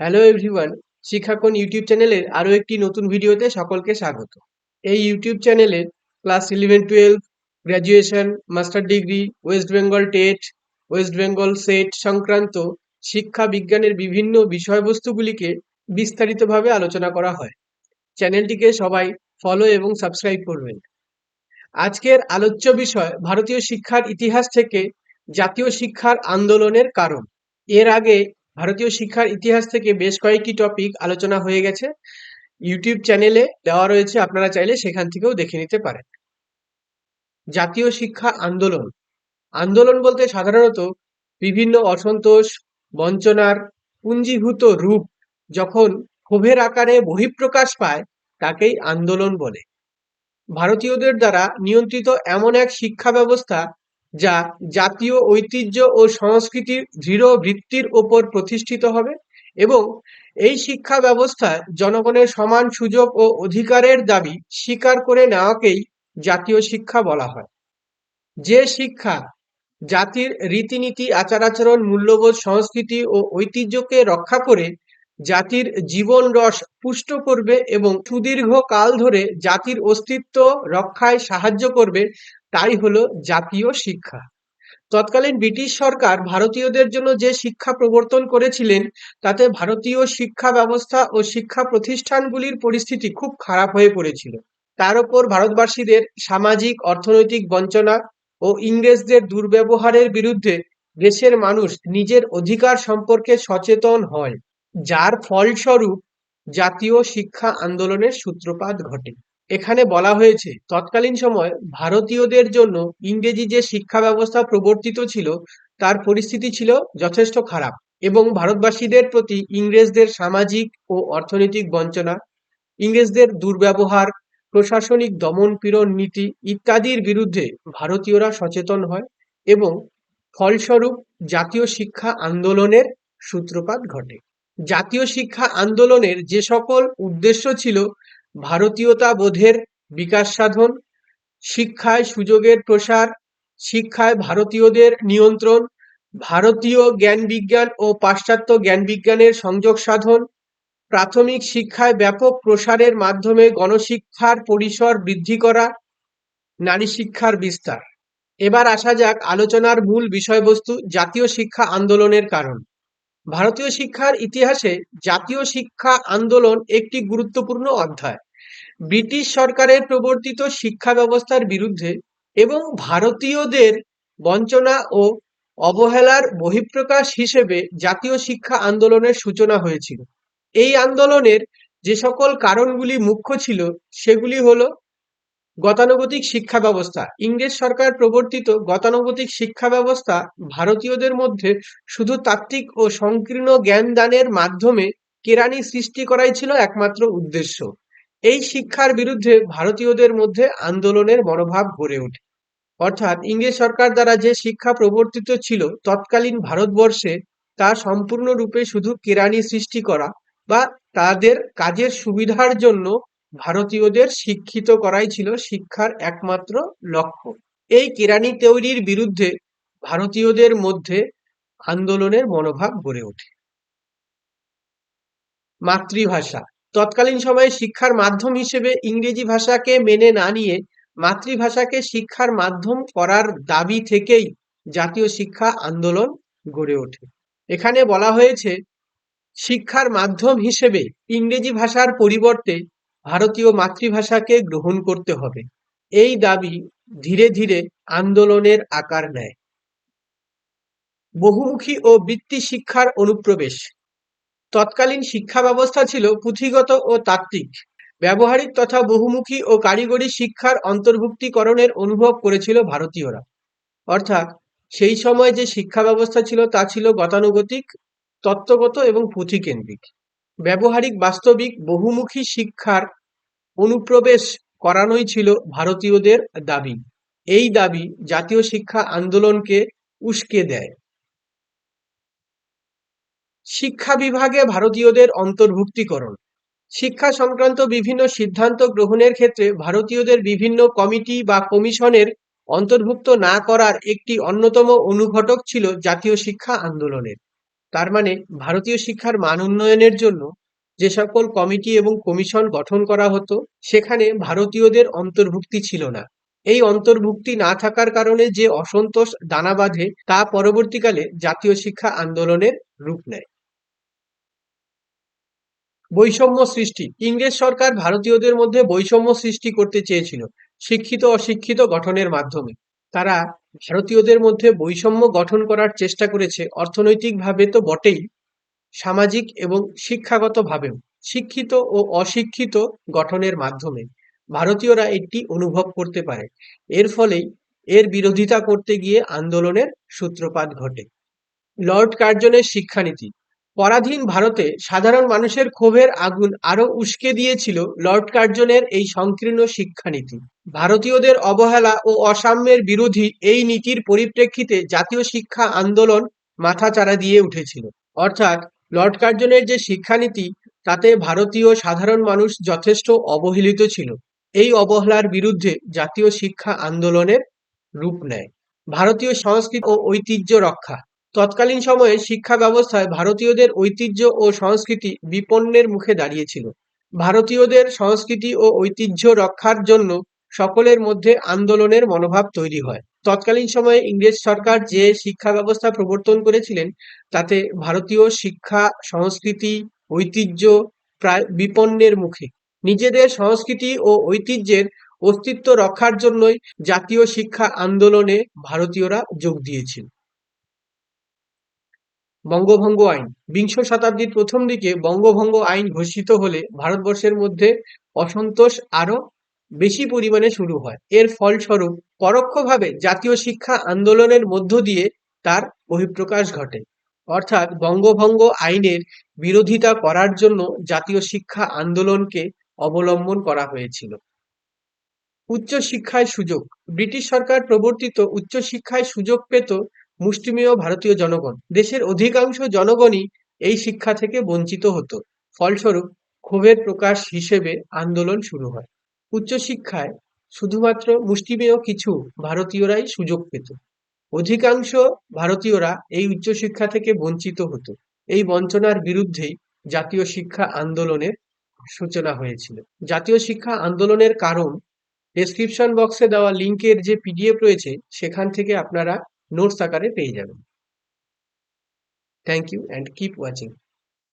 Hello everyone শিক্ষাকোণ YouTube চ্যানেলের আরও একটি নতুন ভিডিওতে সকলকে স্বাগত। এই ইউটিউব চ্যানেলে class eleven twelve graduation master degree West Bengal TET West Bengal SET সংক্রান্ত শিক্ষা বিজ্ঞানের বিভিন্ন বিষয়বস্তুগুলিকে বিস্তারিতভাবে আলোচনা করা হয়। চ্যানেলটিকে সবাই ফলো এবং সাবস্ক্রাইব করবেন। আজকের আলোচ্য বিষয় ভারতীয় শিক্ষার ইতিহাস থেকে জাতীয় শিক্ষার আন্দোলনের কারণ। এর আগে ভারতীয় শিক্ষার ইতিহাস থেকে বেশ কয়েকটি টপিক আলোচনা হয়ে গেছে। ইউটিউব চ্যানেলে দেওয়া রয়েছে, আপনারা চাইলে সেখান থেকেও দেখে নিতে পারেন। জাতীয় শিক্ষা আন্দোলন। আন্দোলন বলতে সাধারণত বিভিন্ন অসন্তোষ, বঞ্চনার পুঞ্জীভূত রূপ যখন ক্ষোভের আকারে বহিঃপ্রকাশ পায়, তাকেই আন্দোলন বলে। ভারতীয়দের দ্বারা নিয়ন্ত্রিত এমন এক শিক্ষা ব্যবস্থা যা জাতীয় ঐতিহ্য ও সংস্কৃতির দৃঢ় ভিত্তির ওপর প্রতিষ্ঠিত হবে এবং এই শিক্ষা ব্যবস্থায় জনগণের সমান সুযোগ ও অধিকারের দাবি স্বীকার করে নেওয়াকেই জাতীয় শিক্ষা বলা হয়। যে শিক্ষা জাতির রীতিনীতি আচার আচরণ মূল্যবোধ, সংস্কৃতি ও ঐতিহ্যকে রক্ষা করে জাতির জীবন রস পুষ্ট করবে এবং সুদীর্ঘ কাল ধরে জাতির অস্তিত্ব রক্ষায় সাহায্য করবে তাই হলো জাতীয় শিক্ষা। তৎকালীন ব্রিটিশ সরকার ভারতীয়দের জন্য যে শিক্ষা প্রবর্তন করেছিলেন, তাতে ভারতীয় শিক্ষা ব্যবস্থা ও শিক্ষা প্রতিষ্ঠানগুলির পরিস্থিতি খুব খারাপ হয়ে পড়েছিল। তার উপর ভারতবাসীদের সামাজিক, অর্থনৈতিক বঞ্চনা ও ইংরেজদের দুর্ব্যবহারের বিরুদ্ধে দেশের মানুষ নিজের অধিকার সম্পর্কে সচেতন হয়, যার ফলস্বরূপ জাতীয় শিক্ষা আন্দোলনের সূত্রপাত ঘটে। এখানে বলা হয়েছে, তৎকালীন সময় ভারতীয়দের জন্য ইংরেজি যে শিক্ষা ব্যবস্থা প্রবর্তিত ছিল, তার পরিস্থিতি ছিল যথেষ্ট খারাপ এবং ভারতবাসীদের প্রতি ইংরেজদের সামাজিক ও অর্থনৈতিক বঞ্চনা, ইংরেজদের দুর্ব্যবহার, প্রশাসনিক দমন পীড়ন নীতি ইত্যাদির বিরুদ্ধে ভারতীয়রা সচেতন হয় এবং ফলস্বরূপ জাতীয় শিক্ষা আন্দোলনের সূত্রপাত ঘটে। জাতীয় শিক্ষা আন্দোলনের যে সকল উদ্দেশ্য ছিল ভারতীয়তা বোধের বিকাশ সাধন, শিক্ষায় সুযোগের প্রসার, শিক্ষায় ভারতীয়দের নিয়ন্ত্রণ, ভারতীয় জ্ঞান বিজ্ঞান ও পাশ্চাত্য জ্ঞান বিজ্ঞানের সংযোগ সাধন, প্রাথমিক শিক্ষায় ব্যাপক প্রসারের মাধ্যমে গণশিক্ষার পরিসর বৃদ্ধি করা, নারী শিক্ষার বিস্তার। এবার আসা যাক আলোচনার মূল বিষয়বস্তু, জাতীয় শিক্ষা আন্দোলনের কারণ। ভারতীয় শিক্ষার ইতিহাসে জাতীয় শিক্ষা আন্দোলন একটি গুরুত্বপূর্ণ অধ্যায়। ব্রিটিশ সরকারের প্রবর্তিত শিক্ষা ব্যবস্থার বিরুদ্ধে এবং ভারতীয়দের বঞ্চনা ও অবহেলার বহিঃপ্রকাশ হিসেবে জাতীয় শিক্ষা আন্দোলনের সূচনা হয়েছিল। এই আন্দোলনের যে সকল কারণগুলি মুখ্য ছিল, সেগুলি হলো গতানুগতিক শিক্ষা ব্যবস্থা। ইংরেজ সরকার প্রবর্তিত গতানুগতিক শিক্ষা ব্যবস্থা ভারতীয়দের মধ্যে শুধু তাত্ত্বিক ও সংকীর্ণ জ্ঞান দানের মাধ্যমে কেরানি সৃষ্টি করাই ছিল একমাত্র উদ্দেশ্য। এই শিক্ষার বিরুদ্ধে ভারতীয়দের মধ্যে আন্দোলনের মনোভাব গড়ে ওঠে। অর্থাৎ ইংরেজ সরকার দ্বারা যে শিক্ষা প্রবর্তিত ছিল তৎকালীন ভারতবর্ষে তা সম্পূর্ণরূপে শুধু কেরানি সৃষ্টি করা বা তাদের কাজের সুবিধার জন্য ভারতীয়দের শিক্ষিত করাই ছিল শিক্ষার একমাত্র লক্ষ্য। এই কেরানি তৈরির বিরুদ্ধে ভারতীয়দের মধ্যে আন্দোলনের মনোভাব গড়ে ওঠে। মাতৃভাষা। তৎকালীন সময়ে শিক্ষার মাধ্যম হিসেবে ইংরেজি ভাষাকে মেনে না নিয়ে মাতৃভাষাকে শিক্ষার মাধ্যম করার দাবি থেকেই জাতীয় শিক্ষা আন্দোলন গড়ে ওঠে। এখানে বলা হয়েছে, শিক্ষার মাধ্যম হিসেবে ইংরেজি ভাষার পরিবর্তে ভারতীয় মাতৃভাষাকে গ্রহণ করতে হবে। এই দাবি ধীরে ধীরে আন্দোলনের আকার নেয়। বহুমুখী ও বৃত্তি শিক্ষার অনুপ্রবেশ। তৎকালীন শিক্ষা ব্যবস্থা ছিল পুঁথিগত ও তাত্ত্বিক। ব্যবহারিক তথা বহুমুখী ও কারিগরি শিক্ষার অন্তর্ভুক্তিকরণের অনুভব করেছিল ভারতীয়রা। অর্থাৎ সেই সময় যে শিক্ষা ব্যবস্থা ছিল তা ছিল গতানুগতিক, তত্ত্বগত এবং পুঁথিকেন্দ্রিক। ব্যবহারিক বাস্তবিক বহুমুখী শিক্ষার অনুপ্রবেশ করানোই ছিল ভারতীয়দের দাবি। এই দাবি জাতীয় শিক্ষা আন্দোলনকে উস্কে দেয়। শিক্ষা বিভাগে ভারতীয়দের অন্তর্ভুক্তিকরণ। শিক্ষা সংক্রান্ত বিভিন্ন সিদ্ধান্ত গ্রহণের ক্ষেত্রে ভারতীয়দের বিভিন্ন কমিটি বা কমিশনের অন্তর্ভুক্ত না করার একটি অন্যতম অনুঘটক ছিল জাতীয় শিক্ষা আন্দোলনের। তার মানে ভারতীয় শিক্ষার মান উন্নয়নের জন্য যে সকল কমিটি এবং কমিশন গঠন করা হতো, সেখানে ভারতীয়দের অন্তর্ভুক্তি ছিল না। এই অন্তর্ভুক্তি না থাকার কারণে যে অসন্তোষ দানা বাঁধে, তা পরবর্তীকালে জাতীয় শিক্ষা আন্দোলনের রূপ নেয়। বৈষম্য সৃষ্টি। ইংরেজ সরকার ভারতীয়দের মধ্যে বৈষম্য সৃষ্টি করতে চেয়েছিল শিক্ষিত অশিক্ষিত গঠনের মাধ্যমে। তারা ভারতীয়দের মধ্যে বৈষম্য গঠন করার চেষ্টা করেছে অর্থনৈতিকভাবে তো বটেই, সামাজিক এবং শিক্ষাগতভাবেও, শিক্ষিত ও অশিক্ষিত গঠনের মাধ্যমে। ভারতীয়রা এটি অনুভব করতে পারে। এর ফলেই এর বিরোধিতা করতে গিয়ে আন্দোলনের সূত্রপাত ঘটে। লর্ড কার্জনের শিক্ষানীতি। পরাধীন ভারতে সাধারণ মানুষের ক্ষোভের আগুন আরও উস্কে দিয়েছিল লর্ড কার্জনের এই সংকীর্ণ শিক্ষানীতি। ভারতীয়দের অবহেলা ও অসাম্যের বিরোধী এই নীতির পরিপ্রেক্ষিতে জাতীয় শিক্ষা আন্দোলন মাথাচাড়া দিয়ে উঠেছিল। অর্থাৎ লর্ড কার্জনের যে শিক্ষানীতি, তাতে ভারতীয় সাধারণ মানুষ যথেষ্ট অবহেলিত ছিল। এই অবহেলার বিরুদ্ধে জাতীয় শিক্ষা আন্দোলনের রূপ নেয়। ভারতীয় সংস্কৃতি ও ঐতিহ্য রক্ষা। তৎকালীন সময়ে শিক্ষা ব্যবস্থায় ভারতীয়দের ঐতিহ্য ও সংস্কৃতি বিপন্নের মুখে দাঁড়িয়েছিল। ভারতীয়দের সংস্কৃতি ও ঐতিহ্য রক্ষার জন্য সকলের মধ্যে আন্দোলনের মনোভাব তৈরি হয়। তৎকালীন সময়ে ইংরেজ সরকার যে শিক্ষা ব্যবস্থা প্রবর্তন করেছিলেন, তাতে ভারতীয় শিক্ষা, সংস্কৃতি, ঐতিহ্য প্রায় বিপন্নের মুখে। নিজেদের সংস্কৃতি ও ঐতিহ্যের অস্তিত্ব রক্ষার জন্যই জাতীয় শিক্ষা আন্দোলনে ভারতীয়রা যোগ দিয়েছিল বঙ্গভঙ্গ আইন। বিংশ শতাব্দীর প্রথম দিকে বঙ্গভঙ্গ আইন ঘোষিত হলে ভারতবর্ষের মধ্যে অসন্তোষ আরও বেশি পরিমাণে শুরু হয়। এর ফলস্বরূপ পরোক্ষভাবে জাতীয় শিক্ষা আন্দোলনের মধ্য দিয়ে তার বহিঃপ্রকাশ ঘটে। অর্থাৎ বঙ্গভঙ্গ আইনের বিরোধিতা করার জন্য জাতীয় শিক্ষা আন্দোলনকে অবলম্বন করা হয়েছিল। উচ্চশিক্ষায় সুযোগ। ব্রিটিশ সরকার প্রবর্তিত উচ্চশিক্ষায় সুযোগ পেত মুষ্টিমেয় ভারতীয় জনগণ। দেশের অধিকাংশ জনগণই এই শিক্ষা থেকে বঞ্চিত হতো। ফলস্বরূপ ক্ষোভের প্রকাশ হিসেবে আন্দোলন শুরু হয়। উচ্চশিক্ষায় শুধুমাত্র মুষ্টিমেয় কিছু ভারতীয়রাই সুযোগ পেত। অধিকাংশ ভারতীয়রা এই উচ্চশিক্ষা থেকে বঞ্চিত হতো। এই বঞ্চনার বিরুদ্ধেই জাতীয় শিক্ষা আন্দোলনের সূচনা হয়েছিল। জাতীয় শিক্ষা আন্দোলনের কারণ ডেসক্রিপশন বক্সে দেওয়া লিঙ্কের যে পিডিএফ রয়েছে, সেখান থেকে আপনারা নোটস আকারে পেয়ে যাবেন। Thank you and keep watching